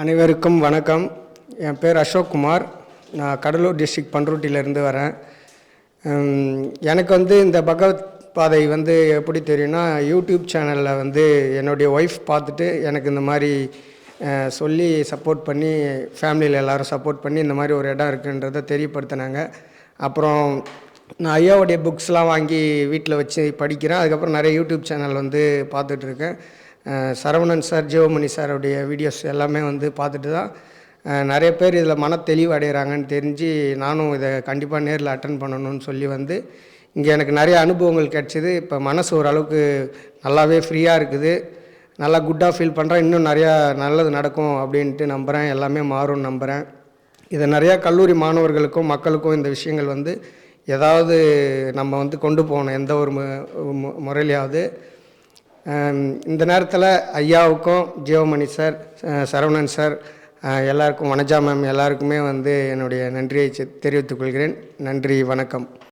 அனைவருக்கும் வணக்கம். என் பேர் அசோக்குமார் நான் கடலூர் டிஸ்ட்ரிக்ட் பண்ருட்டியிலேருந்து வரேன். எனக்கு வந்து இந்த பகவத் பாதை வந்து எப்படி தெரியும்னா யூடியூப் சேனலில் வந்து என்னுடைய ஒய்ஃப் பார்த்துட்டு எனக்கு இந்த மாதிரி சொல்லி சப்போர்ட் பண்ணி ஃபேமிலியில் எல்லோரும் சப்போர்ட் பண்ணி இந்த மாதிரி ஒரு இடம் இருக்குன்றதை தெரியப்படுத்தினாங்க. அப்புறம் நான் ஐயாவுடைய புக்ஸ்லாம் வாங்கி வீட்டில் வச்சு படிக்கிறேன். அதுக்கப்புறம் நிறைய யூடியூப் சேனல் வந்து பார்த்துட்ருக்கேன் சரவணன் சார் ஜீவமணி சாருடைய வீடியோஸ் எல்லாமே வந்து பார்த்துட்டு தான் நிறைய பேர் இதில் மன தெளிவு அடைகிறாங்கன்னு தெரிஞ்சு நானும் இதை கண்டிப்பாக நேரில் அட்டன் பண்ணணும்னு சொல்லி வந்து இங்கே எனக்கு நிறைய அனுபவங்கள் கிடச்சிது. இப்போ மனசு ஓரளவுக்கு நல்லாவே ஃப்ரீயாக இருக்குது. நல்லா குட்டாக ஃபீல் பண்ணுறேன் இன்னும் நிறையா நல்லது நடக்கும் அப்படின்ட்டு நம்புகிறேன் எல்லாமே மாறும்னு நம்புகிறேன் இதை நிறையா கல்லூரி மாணவர்களுக்கும் மக்களுக்கும் இந்த விஷயங்கள் வந்து ஏதாவது நம்ம வந்து கொண்டு போகணும். எந்த ஒரு மு- முறையிலையாவது இந்த நேரத்தில் ஐயாவுக்கும் ஜியோமணி சார் சரவணன் சார் எல்லாருக்கும் வனஜா மேம். எல்லாருக்குமே வந்து என்னுடைய நன்றியை தெரிவித்துக் கொள்கிறேன். நன்றி வணக்கம்.